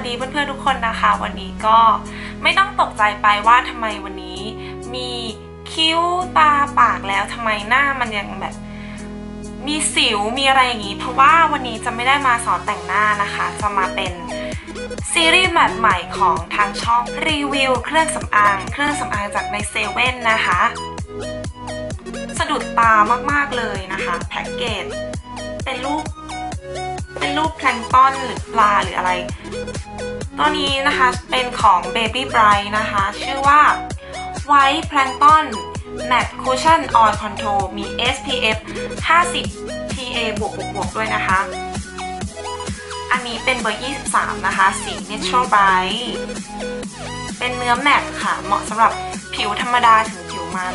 วัสดีเพื่อนๆทุกคนนะคะ วันนี้ก็ไม่ต้องตกใจไปว่าทำไมวันนี้ มีคิ้วตาปากแล้วทำไมหน้ามันยังแบบ มีสิวมีอะไรอย่างนี้ เพราะว่าวันนี้จะไม่ได้มาสอนแต่งหน้านะคะ จะมาเป็นซีรีส์แบบใหม่ของทางช่องรีวิวเครื่องสำอางเครื่องสำอางจากในเซเว่นนะคะ สะดุดตามากๆเลยนะคะ แพ็กเกจเป็นรูป เป็นรูปแพลงก์ต้อนหรือปลาหรืออะไร ตัวนี้นะคะเป็นของ Baby Bright นะคะ ชื่อว่า White Plankton Matte Cushion Oil Control มี SPF 50 PA บวกบวกบวกด้วยนะคะ อันนี้เป็นเบอร์ 23 นะคะ สี Natural Bright เป็นเนื้อแมตต์ค่ะ เหมาะสำหรับผิวธรรมดาถึงผิวมัน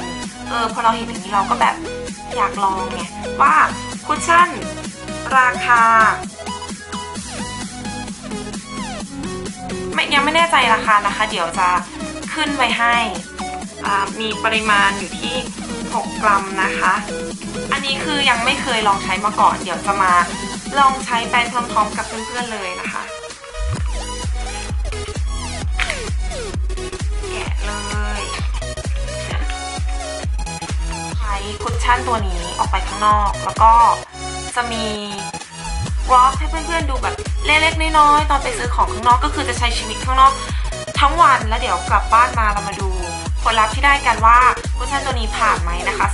เออ พอเราเห็นอย่างนี้เราก็แบบอยากลองไงว่าคุชชั่นราคา ยังไม่แน่ใจราคานะคะ เดี๋ยวจะขึ้นไว้ให้มีปริมาณอยู่ที่ 6 กรัมนะคะ อันนี้คือยังไม่เคยลองใช้มาก่อน เดี๋ยวจะมาลองใช้ไปพร้อมๆกับเพื่อนๆเลยนะคะ แกะเลยใช้คุชชั่นตัวนี้ออกไปข้างนอก แล้วก็จะมี วอล์กให้เพื่อนๆดูแบบเล็กๆน้อยๆตอนไปซื้อของข้างนอกก็คือจะใช้ชีวิตข้างนอก ทั้งวันแล้วเดี๋ยวกลับบ้านมาเรามาดูผลลัพธ์ที่ได้กันว่าคุชชั่นตัวนี้ผ่านไหมนะคะ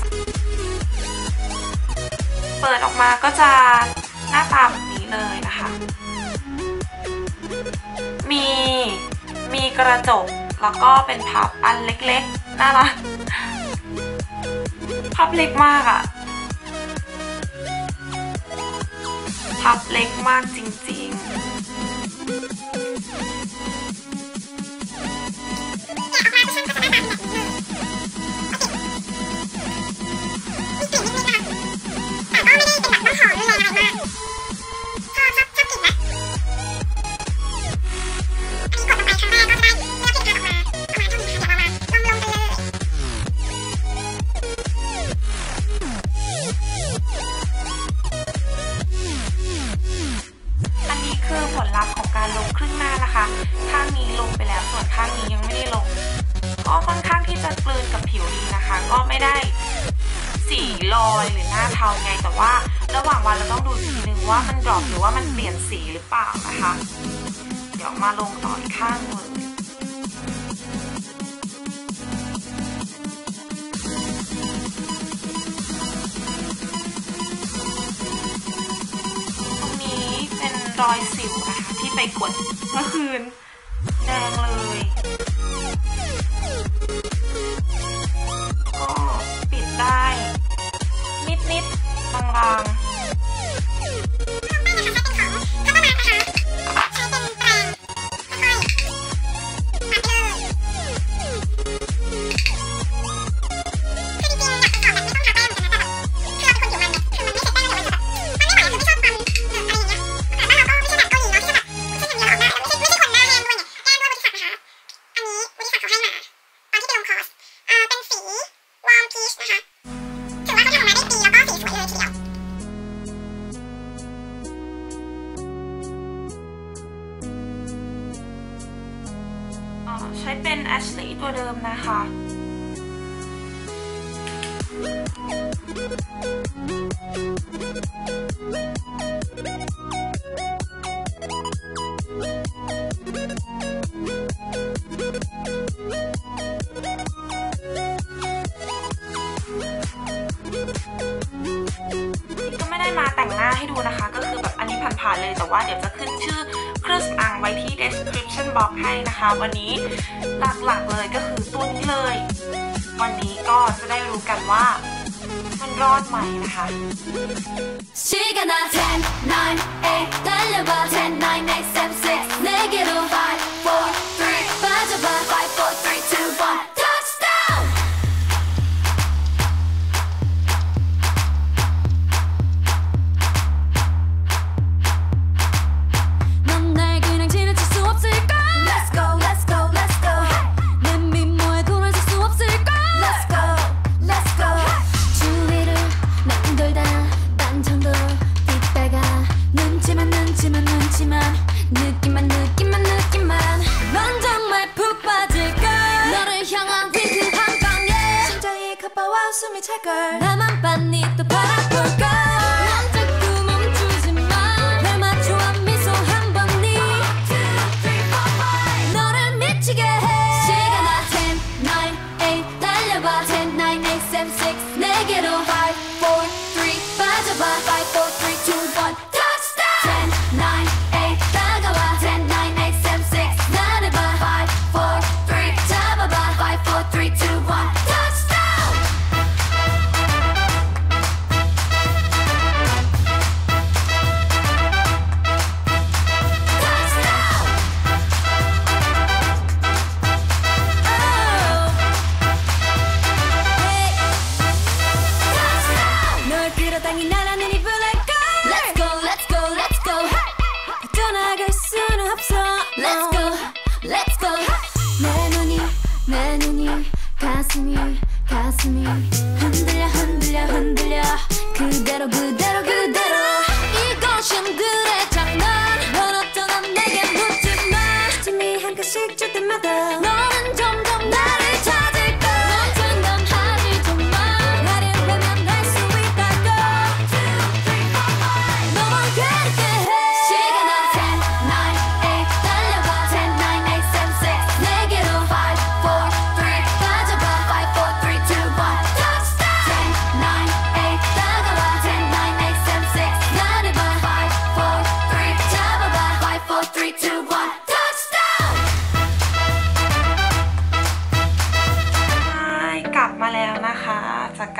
เปิดออกมาก็จะหน้าตาแบบนี้เลยนะคะ มีมีกระจกแล้วก็เป็นพับอันเล็กๆน่ารักพับเล็กมากอะ พับเล็กมากจริงๆ ข้างนี้ลงไปแล้วส่วนข้างนี้ยังไม่ได้ลง ก็ค่อนข้างที่จะกลืนกับผิวดีนะคะ ก็ไม่ได้สีลอยหรือหน้าเทาไง แต่ว่าระหว่างวันเราต้องดูทีนึงว่ามันดรอปหรือว่ามันเปลี่ยนสีหรือเปล่านะคะ เดี๋ยวมาลงต่ออีกข้างเลยตรงนี้เป็นรอยสิวนะคะ ไปกดเมื่อคืนแดงเลยก็ปิดได้ นิดนิดๆบางๆ นะคะ ก็ไม่ได้มาแต่งหน้าให้ดูนะคะก็ ผ่านๆเลย แต่ว่าเดี๋ยวจะขึ้นชื่อเครื่องสำอางไว้ที่ description box ให้นะคะ วันนี้หลักๆเลยก็คือตัวนี้เลย วันนี้ก็จะได้รู้กันว่ามันรอดไหมนะคะ 시간아 10, 9, 8 달려봐 10, 9, 8, 7, 6 내게로 5, Girl. 널 끌어당긴 나라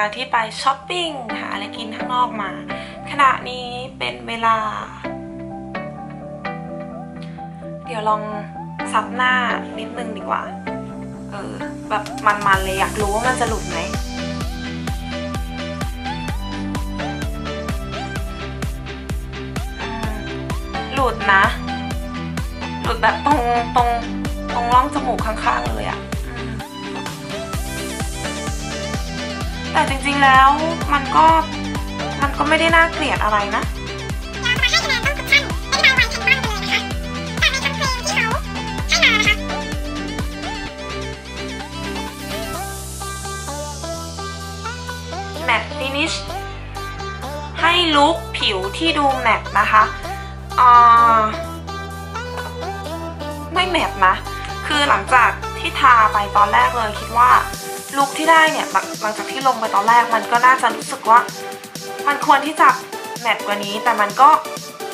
การที่ไปช้อปปิ้งหาอะไรกินข้างนอกมา ขณะนี้เป็นเวลา เดี๋ยวลองซับหน้านิดนึงดีกว่า เออ แบบมันๆเลยอยากรู้ว่ามันจะหลุดไหมอืมหลุดนะ หลุดแบบตรงตรงตรงร่องจมูกข้างๆเลยอะ แต่จริงๆแล้วมันก็มันก็ไม่ได้น่าเกลียดอะไรนะเรามาให้คะแนนต้องทุกท่านไม่ได้วันเห็นบ้างไปเลยนะคะแต่ในคำเพลงที่เขาให้มานะคะแมตต์ฟินิชให้ลุคผิวที่ดูแมตนะคะอ่าไม่แมตนะ คือหลังจากที่ทาไปตอนแรกเลยคิดว่า ลุคที่ได้เนี่ยหลังจากที่ลงไปตอนแรกมันก็น่าจะรู้สึกว่า มันควรที่จะแมตต์กว่านี้ แต่มันก็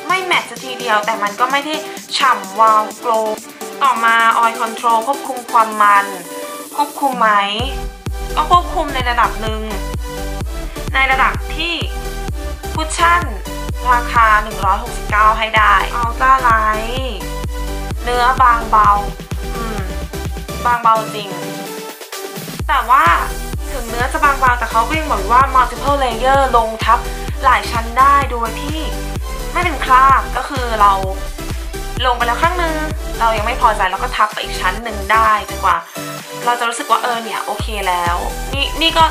ไม่แมตต์สักทีเดียว แต่มันก็ไม่ได้ฉ่ำวาวโกลต่อมาออยคอนโทรลควบคุมความมัน ควบคุมไหม ก็ควบคุมในระดับหนึ่ง ในระดับที่คุชชั่นราคา 169 ให้ได้อัลตราไลท์เนื้อบางเบา อืม บางเบาจริง แต่ว่าถึงเนื้อจะบางเบาแต่เขาก็ยังบอกว่า multiple layer ลงทับหลายชั้นได้โดยที่ไม่เป็นคราบก็คือเราลงไปแล้วข้างนึง เรายังไม่พอใจเราก็ทับไปอีกชั้นหนึ่งได้จนกว่า เราจะรู้สึกว่าเออเนี่ยโอเคแล้ว นี่นี่ก็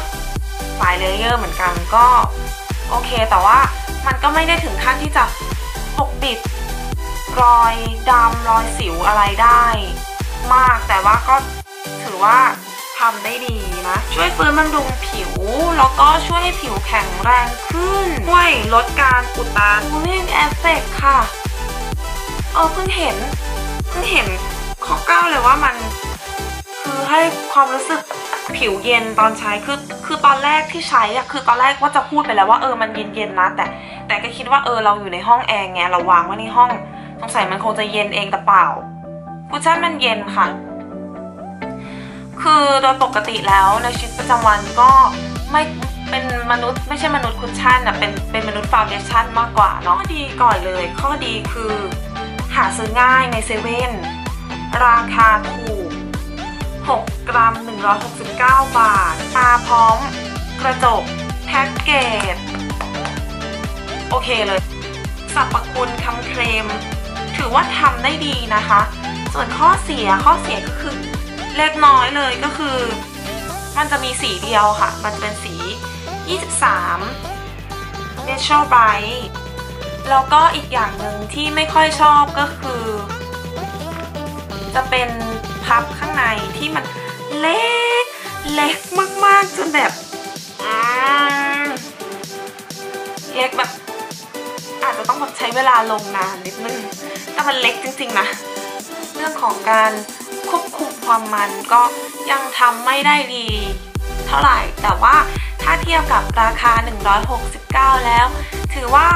สายเลเยอร์เหมือนกันก็โอเคแต่ว่ามันก็ไม่ได้ถึงขั้นที่จะปกปิดรอยดำรอยสิวอะไรได้ มากแต่ว่าก็ถือว่า ทำได้ดีนะ ช่วยฟื้นบำรุงผิว แล้วก็ช่วยให้ผิวแข็งแรงขึ้น ช่วยลดการอุดตัน cooling effect ค่ะเออเพิ่งเห็น เพิ่งเห็นข้อเก้าเลยว่ามัน คือให้ความรู้สึกผิวเย็นตอนใช้คือคือตอนแรกที่ใช้อะคือตอนแรกว่าจะพูดไปแล้วว่าเออมันเย็นเย็นๆนะแต่ แต่ก็คิดว่าเออเราอยู่ในห้องแอร์ไงเราวางไว้ในห้องสงสัยมันคงจะเย็นเองแต่เปล่าคุชชั่นมันเย็นค่ะ คือโดยปกติแล้วในชีวิตประจำวันก็ไม่เป็นมนุษย์ไม่ใช่มนุษย์คุชชั่นอะเป็นเป็นมนุษย์ฟาวเดชั่นมากกว่าเนาะข้อดีก่อนเลย ข้อดีคือหาซื้อง่ายในเซเว่นราคาถูก 6 กรัม 169 บาทมาพร้อม กระจก แพ็กเกจ โอเคเลยสรรพคุณคำเคลม ถือว่าทำได้ดีนะคะ ส่วนข้อเสียข้อเสียก็คือ เล็กน้อยเลยก็คือ มันจะมีสีเดียวค่ะ มันจะเป็นสี 23 Natural Bright แล้วก็อีกอย่างหนึ่งที่ไม่ค่อยชอบก็คือ จะเป็นพับข้างในที่มันเล็กเล็กมากๆจนแบบอืมเล็กแบบ อาจจะต้องแบบใช้เวลาลงนานนิดนึงแต่มันเล็กจริงๆนะ เรื่องของการ ควบคุมความมันก็ยังทำไม่ได้ดี เท่าไหร่แต่ว่าถ้าเทียบกับราคา 169 แล้ว ถือว่า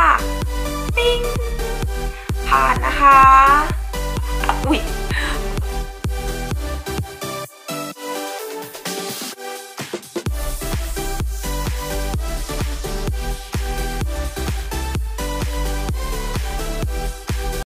ปิ้งผ่านนะคะ อุ๊ย